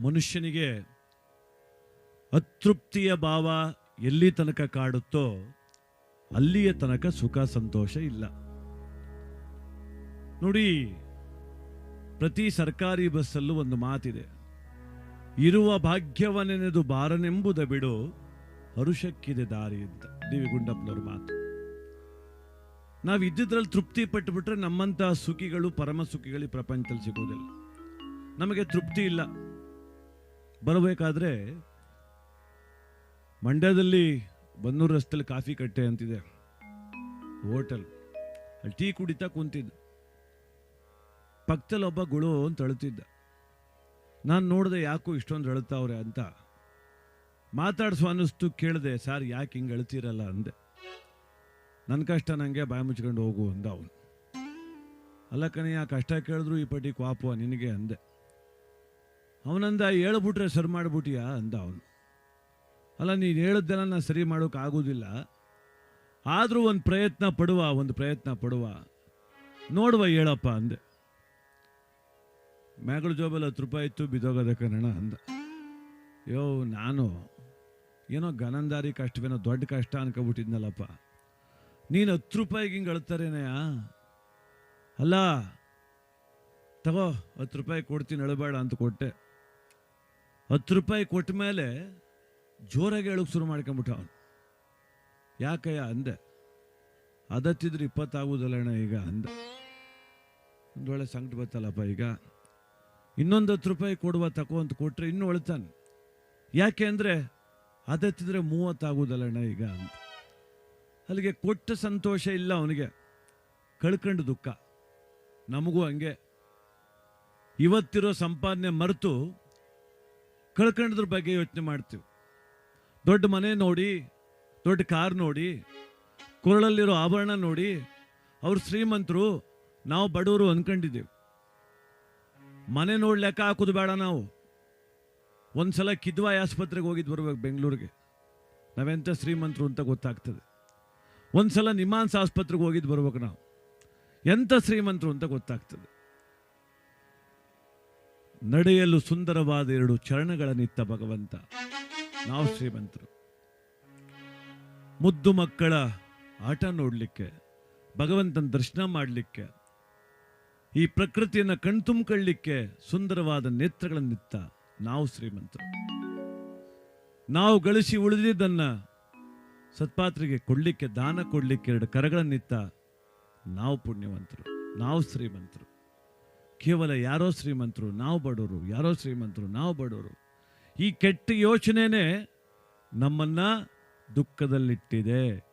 ಮನುಷ್ಯನಿಗೆ ಅತೃಪ್ತಿಯ ಭಾವ ಎಲ್ಲಿ ತನಕ ಕಾಡುತ್ತೋ ಅಲ್ಲಿಯ ತನಕ ಸುಖ, ಸಂತೋಷ ಇಲ್ಲ. ನೋಡಿ, ಪ್ರತಿ ಸರ್ಕಾರಿ ಬಸ್ಸಲ್ಲೂ ಒಂದು ಮಾತಿದೆ. ಇರುವ ಭಾಗ್ಯವನೆನೆದು ಬಾರನೆಂಬುದ ಬಿಡು ಹರುಷಕ್ಕಿದೆ ದಾರಿ ಅಂತ. ದೇವಿ ವಿ ಗುಂಡಪ್ಪನವ್ರ ಮಾತು. ನಾವು ಇದ್ದಿದ್ರಲ್ಲಿ ತೃಪ್ತಿ ಪಟ್ಟುಬಿಟ್ರೆ ನಮ್ಮಂತಹ ಸುಖಿಗಳು ಪರಮ ಸುಖಿಗಳು ಪ್ರಪಂಚದಲ್ಲಿ ಸಿಗೋದಿಲ್ಲ. ನಮಗೆ ತೃಪ್ತಿ ಇಲ್ಲ. ಬರಬೇಕಾದ್ರೆ ಮಂಡ್ಯದಲ್ಲಿ ಬನ್ನೂರು ರಸ್ತೆಯಲ್ಲಿ ಕಾಫಿ ಕಟ್ಟೆ ಅಂತಿದೆ. ಹೋಟೆಲ್. ಅಲ್ಲಿ ಟೀ ಕುಡಿತಾ ಕುಂತಿದ್ದ. ಪಕ್ಕದಲ್ಲಿ ಒಬ್ಬ ಗುಳು ಅಂತ ಅಳುತ್ತಿದ್ದ ನಾನು ನೋಡಿದೆ ಯಾಕೋ ಇಷ್ಟೊಂದು ಅಳುತ್ತಾವ್ರೆ ಅಂತ. ಮಾತಾಡ್ಸೋ ಅನ್ನಿಸ್ತು, ಕೇಳಿದೆ, ಸರ್, ಯಾಕೆ ಹಿಂಗೆ ಅಳ್ತೀರಲ್ಲ? ಅಂದೆ. ನನ್ನ ಕಷ್ಟ ನನಗೆ ಬಾಯಿ ಮುಚ್ಕೊಂಡು ಹೋಗು ಅಂದ ಅವನು. ಅಲ್ಲ ಆ ಕಷ್ಟ ಕೇಳಿದ್ರು ಈ ಪಟ್ಟಿ ಕ್ವಾಪುವ ನಿನಗೆ, ಅಂದೆ. ಅವನಂದ ಹೇಳ್ಬಿಟ್ರೆ ಸರಿ ಮಾಡ್ಬಿಟ್ಟಿಯಾ ಅಂದ ಅವನು. ಅಲ್ಲ, ನೀನು ಹೇಳಿದ್ದೆಲ್ಲ ನಾನು ಸರಿ ಮಾಡೋಕ್ಕಾಗೋದಿಲ್ಲ ಆದರೂ ಒಂದು ಪ್ರಯತ್ನ ಪಡುವ, ಒಂದು ಪ್ರಯತ್ನ ಪಡುವ. ನೋಡುವ ಹೇಳಪ್ಪ ಅಂದೆ. ಮ್ಯಾಗಳ ಜೋಬಲ್ಲಿ ಹತ್ತು ರೂಪಾಯಿ ಇತ್ತು ಬಿದೋಗದ ಕನ್ನಡ ಅಂದ. ಯೋ, ನಾನು ಏನೋ ಗನಂದಾರಿ ಕಷ್ಟವೇನೋ ದೊಡ್ಡ ಕಷ್ಟ ಅನ್ಕೊಬಿಟ್ಟಿದ್ನಲ್ಲಪ್ಪ. ನೀನು ಹತ್ತು ರೂಪಾಯಿಗೆ ಹಿಂಗೆ ಅಳ್ತಾರೇನೆಯ ಅಲ್ಲ, ತಗೋ, ಹತ್ತು ರೂಪಾಯಿ ಕೊಡ್ತೀನಿ, ಅಳಬೇಡ ಅಂತ ಕೊಟ್ಟೆ. ಹತ್ತು ರೂಪಾಯಿ ಕೊಟ್ಟ ಮೇಲೆ ಜೋರಾಗಿ ಹೇಳೋಕೆ ಶುರು ಮಾಡ್ಕೊಂಬಿಟ್ಟ ಅವನು. ಯಾಕಯ್ಯ ಅಂದೆ, ಅದತ್ತಿದ್ರೆ ಇಪ್ಪತ್ತಾಗುವುದಲ್ಲ ಅಣ್ಣ, ಈಗ ಅಂದ. ಒಂದು ವೇಳೆ ಸಂಕಟ ಬತ್ತಲ್ಲಪ್ಪ, ಈಗ ಇನ್ನೊಂದು ಹತ್ತು ರೂಪಾಯಿ ಕೊಡುವ ತಕೋ ಅಂತ ಕೊಟ್ಟರೆ ಇನ್ನೂ ಅಳ್ತಾನೆ ಯಾಕೆ ಅಂದರೆ ಅದತ್ತಿದ್ರೆ ಮೂವತ್ತಾಗುವುದಲ್ಲ ಅಣ್ಣ, ಈಗ ಅಂತ ಅಲ್ಲಿಗೆ ಕೊಟ್ಟ ಸಂತೋಷ ಇಲ್ಲ ಅವನಿಗೆ. ಕಳ್ಕೊಂಡು ದುಃಖ. ನಮಗೂ ಹಂಗೆ. ಇವತ್ತಿರೋ ಸಂಪಾದನೆ ಮರೆತು ಕಳ್ಕೊಂಡ್ರ ಬಗ್ಗೆ ಯೋಚನೆ ಮಾಡ್ತೀವಿ. ದೊಡ್ಡ ಮನೆ ನೋಡಿ, ದೊಡ್ಡ ಕಾರ್ ನೋಡಿ, ಕೊರಳಲ್ಲಿರೋ ಆಭರಣ ನೋಡಿ, ಅವ್ರು ಶ್ರೀಮಂತರು, ನಾವು ಬಡವರು ಅಂದ್ಕೊಂಡಿದ್ದೀವಿ ಮನೆ ನೋಡಿ ಲೆಕ್ಕ ಹಾಕೋದು ಬೇಡ ನಾವು. ಒಂದ್ಸಲ ಕಿದ್ವಾಯ್ ಆಸ್ಪತ್ರೆಗೆ ಹೋಗಿದ್ದು ಬರ್ಬೇಕು ಬೆಂಗಳೂರಿಗೆ. ನಾವೆಂಥ ಶ್ರೀಮಂತರು ಅಂತ ಗೊತ್ತಾಗ್ತದೆ. ಒಂದ್ಸಲ ನಿಮಾನ್ಸ್ ಆಸ್ಪತ್ರೆಗೆ ಹೋಗಿದ್ದು ಬರ್ಬೇಕು ನಾವು. ಎಂಥ ಶ್ರೀಮಂತರು ಅಂತ ಗೊತ್ತಾಗ್ತದೆ. ನಡೆಯಲು ಸುಂದರವಾದ ಎರಡು ಚರಣಗಳ ನಿತ್ತ ಭಗವಂತ. ನಾವು ಶ್ರೀಮಂತರು. ಮುದ್ದು ಮಕ್ಕಳ ಆಟ ನೋಡಲಿಕ್ಕೆ, ಭಗವಂತನ ದರ್ಶನ ಮಾಡಲಿಕ್ಕೆ, ಈ ಪ್ರಕೃತಿಯನ್ನು ಕಣ್ತುಂಬಿಕೊಳ್ಳಿಕ್ಕೆ ಸುಂದರವಾದ ನೇತ್ರಗಳನ್ನಿತ್ತ ನಾವು ಶ್ರೀಮಂತರು. ನಾವು ಗಳಿಸಿ ಉಳಿದಿದ್ದನ್ನ ಸತ್ಪಾತ್ರಿಗೆ ಕೊಡಲಿಕ್ಕೆ, ದಾನ ಕೊಡಲಿಕ್ಕೆ ಎರಡು ಕರಗಳನ್ನಿತ್ತ ನಾವು ಪುಣ್ಯವಂತರು. ನಾವು ಶ್ರೀಮಂತರು. ಕೇವಲ ಯಾರೋ ಶ್ರೀಮಂತರು ನಾವು ಬಡವರು ಯಾರೋ ಶ್ರೀಮಂತರು ನಾವು ಬಡವರು. ಈ ಕೆಟ್ಟ ಯೋಚನೆನೇ ನಮ್ಮನ್ನ ದುಃಖದಲ್ಲಿಟ್ಟಿದೆ.